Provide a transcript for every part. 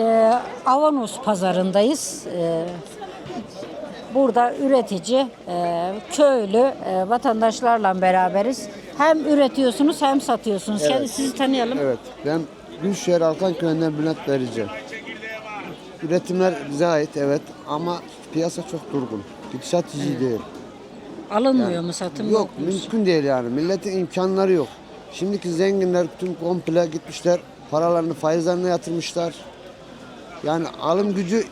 e, Avanos pazarındayız. E, burada üretici, e, köylü e, vatandaşlarla beraberiz. Hem üretiyorsunuz hem satıyorsunuz. Kendi sizi tanıyalım. Evet, ben Gülşehir Alkan Köyü'nden Bülent Verici. Üretimler bize ait evet ama piyasa çok durgun. Gidişat iyi değil. Alınmıyor mu satım Yok, mümkün değil yani. Milletin imkanları yok. Şimdiki zenginler tüm komple gitmişler. Paralarını faizlerine yatırmışlar. Yani alım gücü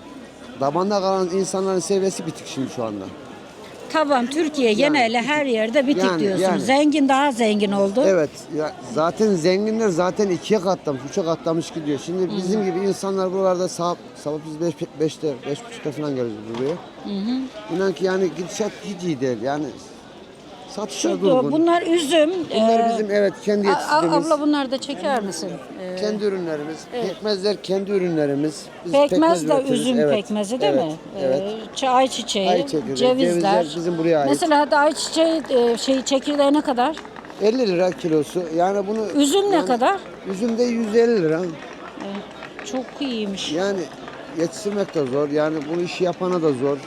tabanda kalan insanların seviyesi bitik şimdi şu anda. Taban Türkiye geneli her yerde bitik Yani, diyorsunuz. yani. Zengin daha zengin oldu. Evet, ya zaten zenginler zaten ikiye katlamış, üçe katlamış gidiyor. Şimdi bizim gibi insanlar buralarda sabah, sabah biz beş, beşte, beş buçukta falan geliyoruz buraya. İnan ki yani gidişat hiç iyi değil. Yani satışlar Şu, durgun. bunlar üzüm. Bunlar e, bizim evet kendi yetiştirdiğimiz, abla bunları da çeker misin? E, kendi ürünlerimiz. Pekmezler kendi ürünlerimiz. Biz Pekmez de üretiyoruz. üzüm Evet, pekmezi değil evet, mi? Evet. Ee, çay çiçeği, Ay çekirdeği, cevizler. cevizler bizim buraya ait. Mesela hadi ayçiçeği e, şey çekirdeği ne kadar? 50 lira kilosu. Yani bunu Üzüm ne yani kadar? Üzüm de 150 lira. Çok iyiymiş. Yani yetiştirmek de zor. Yani bunu işi yapana da zor.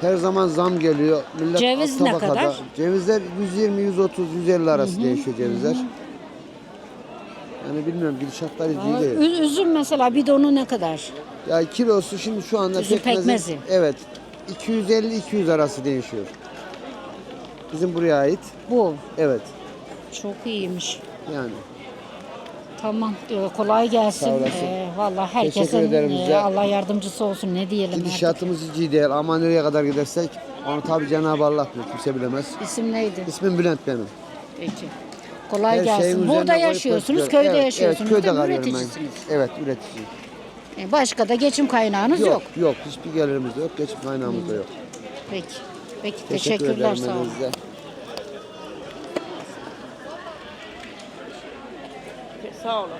Her zaman zam geliyor. Millet Ceviz alt ne tabakada. kadar? Cevizler 120, 130, 150 arası değişiyor cevizler. Yani bilmiyorum gidişatlar iyi Aa, değil. ü- üzüm mesela bidonu ne kadar? Ya kilosu şimdi şu anda Üzüm pekmezi. Evet. 250-200 arası değişiyor. Bizim buraya ait. Bu. Evet. Çok iyiymiş. Yani Tamam. Ee, kolay gelsin. Sağ olasın. Ee, vallahi Teşekkür herkesin ederim e, bize. Allah yardımcısı olsun ne diyelim artık. gidişatımız hiç iyi değil. Ama nereye kadar gidersek onu tabii Cenab-ı Allah bilir. Kimse bilemez. İsim neydi? İsmim Bülent benim. Peki. Kolay şeyin gelsin. üzerine Burada koyup yaşıyorsunuz, koyup- köyde evet, yaşıyorsunuz. Evet, köyde değil mi? kalıyorum ben. Evet, üretici. Ee, Başka da geçim kaynağınız yok. Yok, yok. Hiçbir gelirimiz de yok. Geçim kaynağımız da yok. Peki. Peki Teşekkür teşekkürler ederim sağ olun. elinize. Sağ olun.